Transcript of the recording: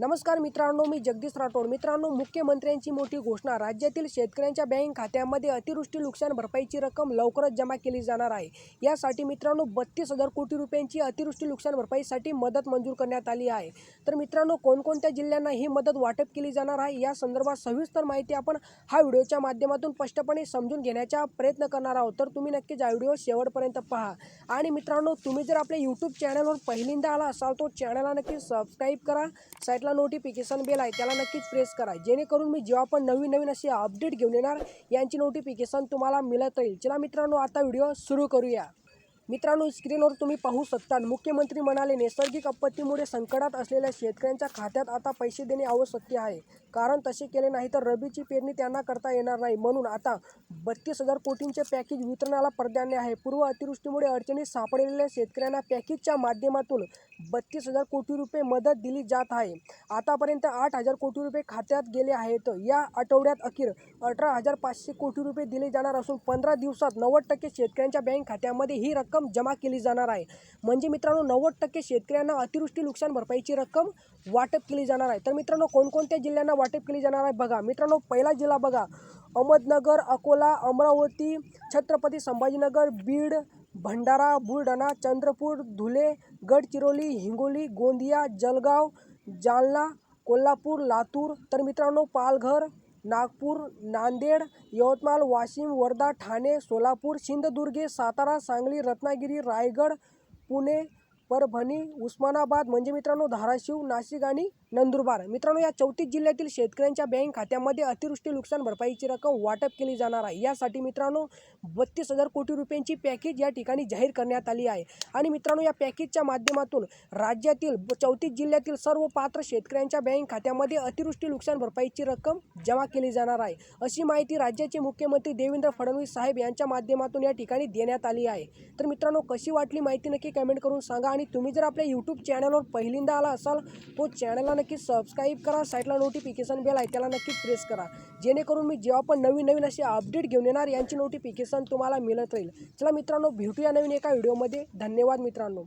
नमस्कार मित्रांनो मी जगदीश राठोड. मित्रांनो मुख्यमंत्र्यांची मोठी घोषणा राज्यातील शेतकऱ्यांच्या बँक खात्यामध्ये अतिवृष्टी नुकसान भरपाईची रक्कम लवकरच जमा केली जाणार आहे. यासाठी मित्रांनो बत्तीस हजार कोटी रुपयांची अतिवृष्टी नुकसान भरपाईसाठी मदत मंजूर करण्यात आली आहे. तर मित्रांनो कोणकोणत्या जिल्ह्यांना ही मदत वाटप केली जाणार आहे या संदर्भात सविस्तर माहिती आपण हा व्हिडिओच्या माध्यमातून स्पष्टपणे समजून घेण्याचा प्रयत्न करणार आहोत. तर तुम्ही नक्कीच हा व्हिडिओ शेवटपर्यंत पहा. आणि मित्रांनो तुम्ही जर आपल्या यूट्यूब चॅनलवर पहिल्यांदा आला असाल तो चॅनलला नक्की सबस्क्राईब करा. साईटला साईडला नोटिफिकेशन बेल आहे त्याला नक्कीच प्रेस करा. जेणेकरून मी जेव्हा पण नवीन नवीन असे अपडेट घेऊन येणार यांची नोटिफिकेशन तुम्हाला मिळत राहील चला मित्रांनो आता व्हिडिओ सुरू करूया. मित्रांनो स्क्रीनवर तुम्ही पाहू शकता. मुख्यमंत्री म्हणाले नैसर्गिक आपत्तीमुळे संकटात असलेल्या शेतकऱ्यांच्या खात्यात आता पैसे देणे आवश्यक आहे. कारण तसे केले नाही तर रबीची पेरणी त्यांना करता येणार नाही. म्हणून आता बत्तीस हजार कोटींचे पॅकेज वितरणाला प्राधान्य आहे. पूर्व अतिवृष्टीमुळे अडचणीत सापडलेल्या शेतकऱ्यांना पॅकेजच्या माध्यमातून बत्तीस हजार कोटी रुपये मदत दिली जात आहे. आतापर्यंत आठ हजार कोटी रुपये खात्यात गेले आहेत. या आठवड्यात अखेर अठरा हजार पाचशे कोटी रुपये दिले जाणार असून पंधरा दिवसात नव्वद टक्के शेतकऱ्यांच्या बँक खात्यामध्ये ही रक्कम जमा केली जाणार आहे. म्हणजे मित्रांनो नव्वद टक्के शेतकऱ्यांना अतिवृष्टी नुकसान भरपाईची रक्कम वाटप केली जाणार आहे. तर मित्रांनो कोणकोणत्या जिल्ह्यांना वाटप केली जाणार आहे बघा. मित्रांनो पहिला जिल्हा बघा. अहमदनगर अकोला अमरावती छत्रपती संभाजीनगर बीड भंडारा बुलढाणा चंद्रपूर धुले गडचिरोली हिंगोली गोंदिया जलगाव जालना कोल्हापूर लातूर. तर मित्रांनो पालघर नागपूर नांदेड यवतमाळ वाशिम वर्धा ठाणे सोलापूर सिंधुदुर्ग सातारा सांगली रत्नागिरी रायगड पुणे परभणी उस्मानाबाद म्हणजे मित्रांनो धाराशिव नाशिक आणि नंदुरबार. मित्रांनो या चौतीस जिल्ह्यातील शेतकऱ्यांच्या बँक खात्यामध्ये अतिवृष्टी नुकसान भरपाईची रक्कम वाटप केली जाणार आहे. यासाठी मित्रांनो बत्तीस हजार कोटी रुपयांची पॅकेज या ठिकाणी जाहीर करण्यात आली आहे. आणि मित्रांनो या पॅकेजच्या माध्यमातून राज्यातील चौतीस जिल्ह्यातील सर्व पात्र शेतकऱ्यांच्या बँक खात्यामध्ये अतिवृष्टी नुकसान भरपाईची रक्कम जमा केली जाणार आहे. अशी माहिती राज्याचे मुख्यमंत्री देवेंद्र फडणवीस साहेब यांच्या माध्यमातून या ठिकाणी देण्यात आली आहे. तर मित्रांनो कशी वाटली माहिती नक्की कमेंट करून सांगा आणि तुम्ही जर आपल्या यूट्यूब चॅनलवर पहिल्यांदा आला असाल तो चॅनलला नक्की सबस्क्राईब करा साईडला नोटिफिकेशन बेल आहे त्याला नक्की प्रेस करा. जेणेकरून मी जेव्हा पण नवीन नवीन असे अपडेट घेऊन येणार यांची नोटिफिकेशन तुम्हाला मिळत राहील. चला मित्रांनो भेटूया नवीन एका व्हिडिओमध्ये धन्यवाद मित्रांनो.